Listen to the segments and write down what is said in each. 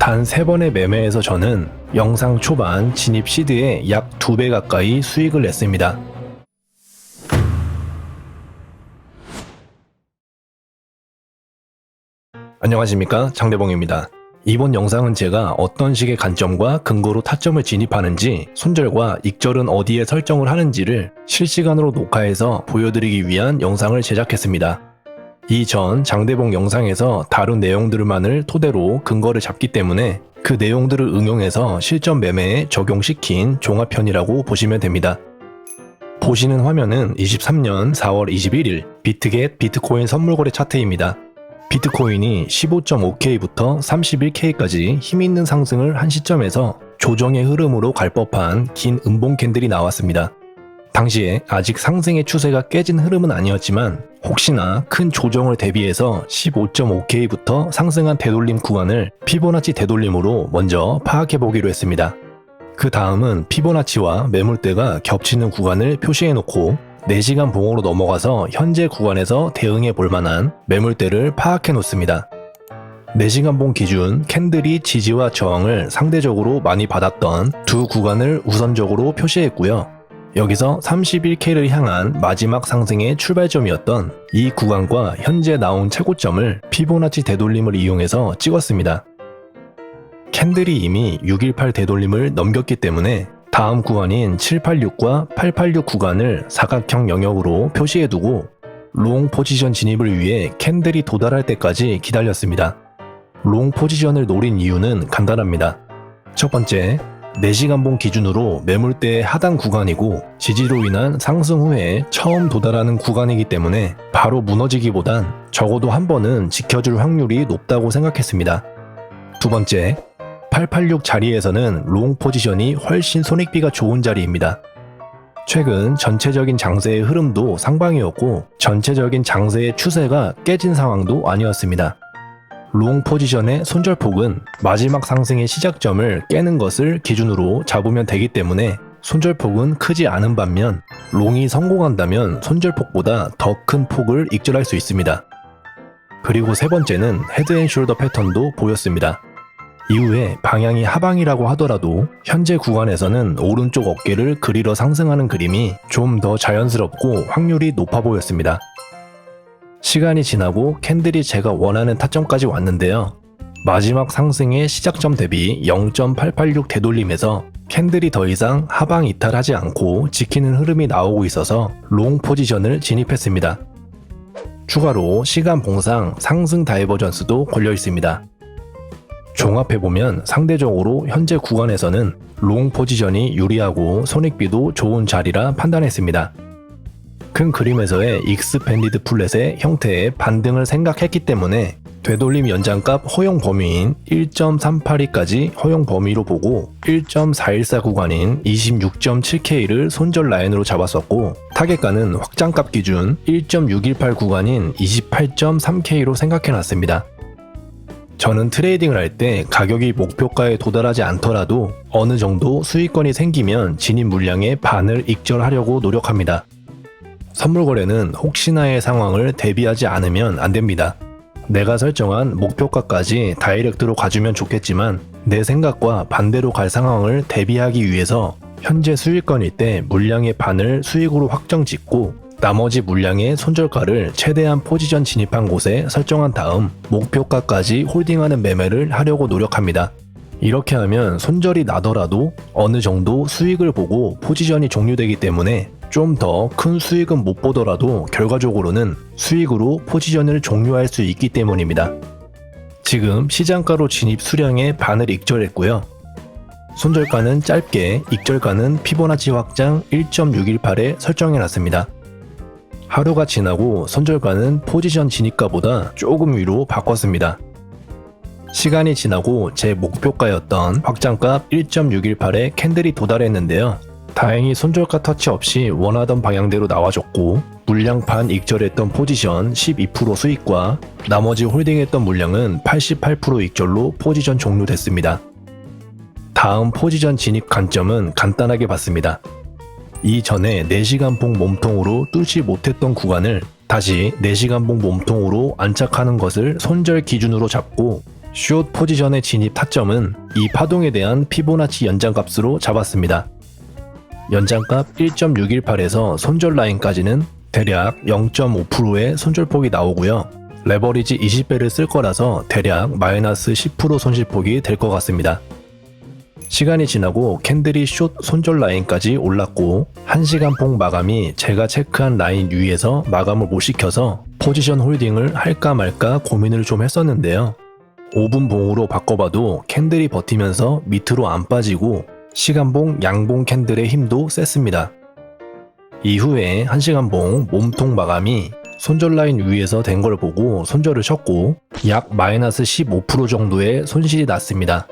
단 3번의 매매에서 저는 영상 초반 진입 시드에 약 2배 가까이 수익을 냈습니다. 안녕하십니까 장대봉입니다. 이번 영상은 제가 어떤 식의 관점과 근거로 타점을 진입하는지 손절과 익절은 어디에 설정을 하는지를 실시간으로 녹화해서 보여드리기 위한 영상을 제작했습니다. 이전 장대봉 영상에서 다룬 내용들만을 토대로 근거를 잡기 때문에 그 내용들을 응용해서 실전 매매에 적용시킨 종합편이라고 보시면 됩니다. 보시는 화면은 23년 4월 21일 비트겟 비트코인 선물거래 차트입니다. 비트코인이 15.5K부터 31K까지 힘있는 상승을 한 시점에서 조정의 흐름으로 갈 법한 긴 음봉 캔들이 나왔습니다. 당시에 아직 상승의 추세가 깨진 흐름은 아니었지만 혹시나 큰 조정을 대비해서 15.5K부터 상승한 되돌림 구간을 피보나치 되돌림으로 먼저 파악해 보기로 했습니다. 그 다음은 피보나치와 매물대가 겹치는 구간을 표시해 놓고 4시간 봉으로 넘어가서 현재 구간에서 대응해 볼 만한 매물대를 파악해 놓습니다. 4시간 봉 기준 캔들이 지지와 저항을 상대적으로 많이 받았던 두 구간을 우선적으로 표시했고요. 여기서 31K를 향한 마지막 상승의 출발점이었던 이 구간과 현재 나온 최고점을 피보나치 되돌림을 이용해서 찍었습니다. 캔들이 이미 618 되돌림을 넘겼기 때문에 다음 구간인 786과 886 구간을 사각형 영역으로 표시해두고 롱 포지션 진입을 위해 캔들이 도달할 때까지 기다렸습니다. 롱 포지션을 노린 이유는 간단합니다. 첫 번째, 4시간 봉 기준으로 매물대의 하단 구간이고 지지로 인한 상승 후에 처음 도달하는 구간이기 때문에 바로 무너지기보단 적어도 한 번은 지켜줄 확률이 높다고 생각했습니다. 두 번째, 886 자리에서는 롱 포지션이 훨씬 손익비가 좋은 자리입니다. 최근 전체적인 장세의 흐름도 상방이었고 전체적인 장세의 추세가 깨진 상황도 아니었습니다. 롱 포지션의 손절폭은 마지막 상승의 시작점을 깨는 것을 기준으로 잡으면 되기 때문에 손절폭은 크지 않은 반면 롱이 성공한다면 손절폭보다 더 큰 폭을 익절할 수 있습니다. 그리고 세 번째는 헤드앤숄더 패턴도 보였습니다. 이후에 방향이 하방이라고 하더라도 현재 구간에서는 오른쪽 어깨를 그리러 상승하는 그림이 좀 더 자연스럽고 확률이 높아 보였습니다. 시간이 지나고 캔들이 제가 원하는 타점까지 왔는데요. 마지막 상승의 시작점 대비 0.886 되돌림에서 캔들이 더 이상 하방 이탈하지 않고 지키는 흐름이 나오고 있어서 롱 포지션을 진입했습니다. 추가로 시간 봉상 상승 다이버전스도 걸려 있습니다. 종합해보면 상대적으로 현재 구간에서는 롱 포지션이 유리하고 손익비도 좋은 자리라 판단했습니다. 큰 그림에서의 익스펜디드 플랫의 형태의 반등을 생각했기 때문에 되돌림 연장값 허용 범위인 1.382까지 허용 범위로 보고 1.414 구간인 26.7K를 손절 라인으로 잡았었고 타겟가는 확장값 기준 1.618 구간인 28.3K로 생각해놨습니다. 저는 트레이딩을 할 때 가격이 목표가에 도달하지 않더라도 어느 정도 수익권이 생기면 진입 물량의 반을 익절하려고 노력합니다. 선물 거래는 혹시나의 상황을 대비하지 않으면 안 됩니다. 내가 설정한 목표가까지 다이렉트로 가주면 좋겠지만 내 생각과 반대로 갈 상황을 대비하기 위해서 현재 수익권일 때 물량의 반을 수익으로 확정 짓고 나머지 물량의 손절가를 최대한 포지션 진입한 곳에 설정한 다음 목표가까지 홀딩하는 매매를 하려고 노력합니다. 이렇게 하면 손절이 나더라도 어느 정도 수익을 보고 포지션이 종료되기 때문에 좀 더 큰 수익은 못 보더라도 결과적으로는 수익으로 포지션을 종료할 수 있기 때문입니다. 지금 시장가로 진입 수량의 반을 익절했고요. 손절가는 짧게, 익절가는 피보나치 확장 1.618에 설정해 놨습니다. 하루가 지나고 손절가는 포지션 진입가보다 조금 위로 바꿨습니다. 시간이 지나고 제 목표가였던 확장값 1.618에 캔들이 도달했는데요. 다행히 손절가 터치 없이 원하던 방향대로 나와줬고 물량 반 익절했던 포지션 12% 수익과 나머지 홀딩했던 물량은 88% 익절로 포지션 종료됐습니다. 다음 포지션 진입 관점은 간단하게 봤습니다. 이전에 4시간 봉 몸통으로 뚫지 못했던 구간을 다시 4시간 봉 몸통으로 안착하는 것을 손절 기준으로 잡고 숏 포지션의 진입 타점은 이 파동에 대한 피보나치 연장값으로 잡았습니다. 연장값 1.618에서 손절 라인까지는 대략 0.5%의 손절폭이 나오고요. 레버리지 20배를 쓸 거라서 대략 마이너스 10% 손실폭이 될 것 같습니다. 시간이 지나고 캔들이 숏 손절 라인까지 올랐고 1시간 폭 마감이 제가 체크한 라인 위에서 마감을 못 시켜서 포지션 홀딩을 할까 말까 고민을 좀 했었는데요. 5분 봉으로 바꿔봐도 캔들이 버티면서 밑으로 안 빠지고 시간봉 양봉 캔들의 힘도 셌습니다. 이후에 1시간 봉 몸통 마감이 손절 라인 위에서 된 걸 보고 손절을 쳤고 약 마이너스 15% 정도의 손실이 났습니다.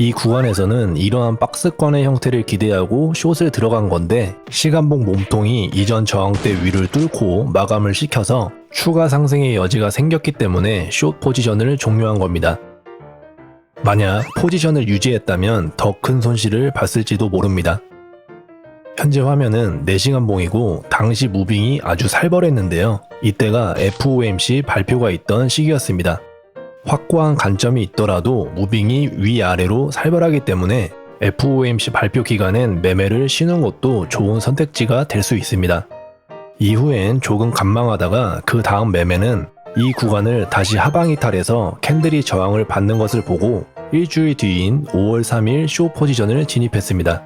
이 구간에서는 이러한 박스권의 형태를 기대하고 숏을 들어간 건데 시간봉 몸통이 이전 저항대 위를 뚫고 마감을 시켜서 추가 상승의 여지가 생겼기 때문에 숏 포지션을 종료한 겁니다. 만약 포지션을 유지했다면 더 큰 손실을 봤을지도 모릅니다. 현재 화면은 4시간 봉이고 당시 무빙이 아주 살벌했는데요. 이때가 FOMC 발표가 있던 시기였습니다. 확고한 관점이 있더라도 무빙이 위아래로 살벌하기 때문에 FOMC 발표 기간엔 매매를 쉬는 것도 좋은 선택지가 될 수 있습니다. 이후엔 조금 관망하다가 그 다음 매매는 이 구간을 다시 하방 이탈해서 캔들이 저항을 받는 것을 보고 일주일 뒤인 5월 3일 쇼 포지션을 진입했습니다.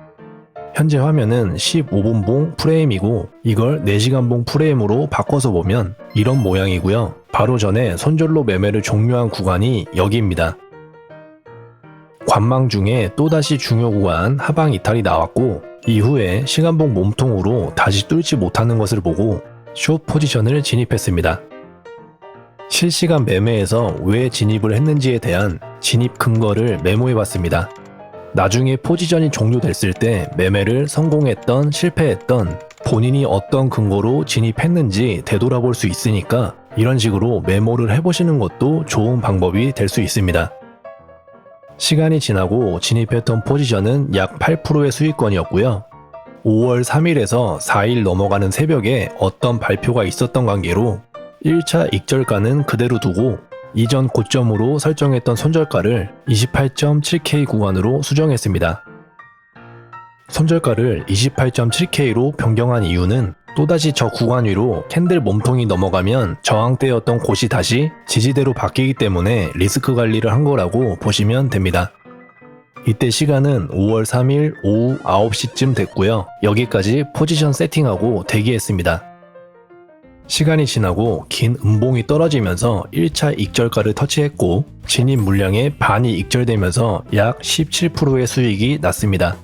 현재 화면은 15분봉 프레임이고 이걸 4시간봉 프레임으로 바꿔서 보면 이런 모양이고요. 바로 전에 손절로 매매를 종료한 구간이 여기입니다. 관망 중에 또다시 중요 구간 하방 이탈이 나왔고 이후에 시간봉 몸통으로 다시 뚫지 못하는 것을 보고 숏 포지션을 진입했습니다. 실시간 매매에서 왜 진입을 했는지에 대한 진입 근거를 메모해 봤습니다. 나중에 포지션이 종료됐을 때 매매를 성공했던 실패했던 본인이 어떤 근거로 진입했는지 되돌아볼 수 있으니까 이런 식으로 메모를 해보시는 것도 좋은 방법이 될 수 있습니다. 시간이 지나고 진입했던 포지션은 약 8%의 수익권이었고요. 5월 3일에서 4일 넘어가는 새벽에 어떤 발표가 있었던 관계로 1차 익절가는 그대로 두고 이전 고점으로 설정했던 손절가를 28.7K 구간으로 수정했습니다. 손절가를 28.7K로 변경한 이유는 또다시 저 구간 위로 캔들 몸통이 넘어가면 저항대였던 곳이 다시 지지대로 바뀌기 때문에 리스크 관리를 한 거라고 보시면 됩니다. 이때 시간은 5월 3일 오후 9시쯤 됐고요. 여기까지 포지션 세팅하고 대기했습니다. 시간이 지나고 긴 음봉이 떨어지면서 1차 익절가를 터치했고 진입 물량의 반이 익절되면서 약 17%의 수익이 났습니다.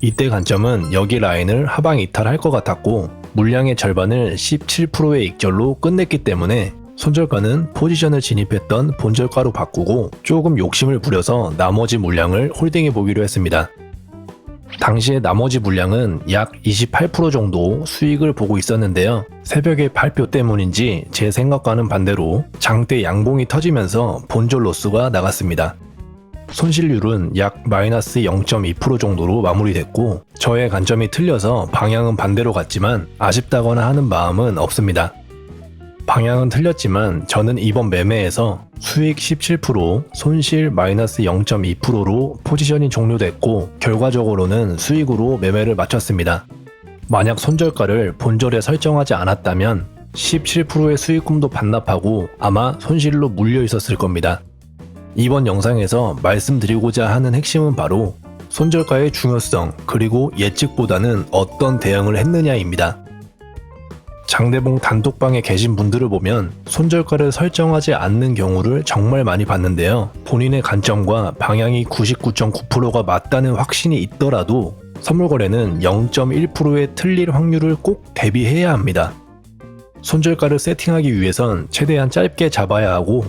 이때 관점은 여기 라인을 하방 이탈할 것 같았고 물량의 절반을 17%의 익절로 끝냈기 때문에 손절가는 포지션을 진입했던 본절가로 바꾸고 조금 욕심을 부려서 나머지 물량을 홀딩해 보기로 했습니다. 당시에 나머지 물량은 약 28% 정도 수익을 보고 있었는데요. 새벽의 발표 때문인지 제 생각과는 반대로 장대 양봉이 터지면서 본절 로스가 나갔습니다. 손실률은 약 마이너스 0.2% 정도로 마무리됐고 저의 관점이 틀려서 방향은 반대로 갔지만 아쉽다거나 하는 마음은 없습니다. 방향은 틀렸지만 저는 이번 매매에서 수익 17%, 손실 마이너스 0.2%로 포지션이 종료됐고 결과적으로는 수익으로 매매를 마쳤습니다. 만약 손절가를 본절에 설정하지 않았다면 17%의 수익금도 반납하고 아마 손실로 물려 있었을 겁니다. 이번 영상에서 말씀드리고자 하는 핵심은 바로 손절가의 중요성 그리고 예측보다는 어떤 대응을 했느냐입니다. 장대봉 단톡방에 계신 분들을 보면 손절가를 설정하지 않는 경우를 정말 많이 봤는데요. 본인의 관점과 방향이 99.9%가 맞다는 확신이 있더라도 선물 거래는 0.1%의 틀릴 확률을 꼭 대비해야 합니다. 손절가를 세팅하기 위해선 최대한 짧게 잡아야 하고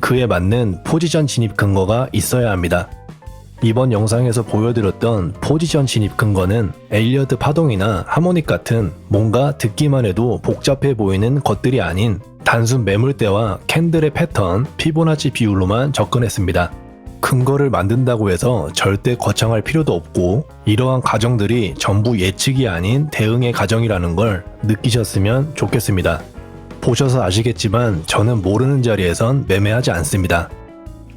그에 맞는 포지션 진입 근거가 있어야 합니다. 이번 영상에서 보여드렸던 포지션 진입 근거는 에일리어트 파동이나 하모닉 같은 뭔가 듣기만 해도 복잡해 보이는 것들이 아닌 단순 매물대와 캔들의 패턴, 피보나치 비율로만 접근했습니다. 근거를 만든다고 해서 절대 거창할 필요도 없고 이러한 가정들이 전부 예측이 아닌 대응의 가정이라는 걸 느끼셨으면 좋겠습니다. 보셔서 아시겠지만 저는 모르는 자리에선 매매하지 않습니다.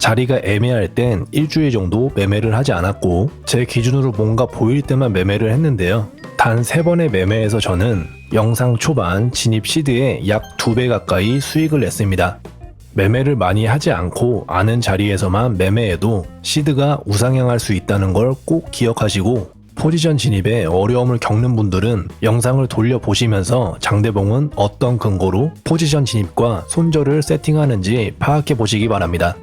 자리가 애매할 땐 일주일 정도 매매를 하지 않았고 제 기준으로 뭔가 보일 때만 매매를 했는데요. 단세 번의 매매에서 저는 영상 초반 진입 시드에 약두배 가까이 수익을 냈습니다. 매매를 많이 하지 않고 아는 자리에서만 매매해도 시드가 우상향할 수 있다는 걸 꼭 기억하시고 포지션 진입에 어려움을 겪는 분들은 영상을 돌려보시면서 장대봉은 어떤 근거로 포지션 진입과 손절을 세팅하는지 파악해 보시기 바랍니다.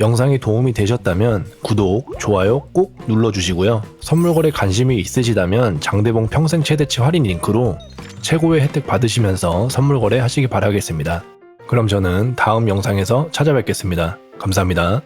영상이 도움이 되셨다면 구독, 좋아요 꼭 눌러주시고요. 선물거래 관심이 있으시다면 장대봉 평생 최대치 할인 링크로 최고의 혜택 받으시면서 선물거래 하시기 바라겠습니다. 그럼 저는 다음 영상에서 찾아뵙겠습니다. 감사합니다.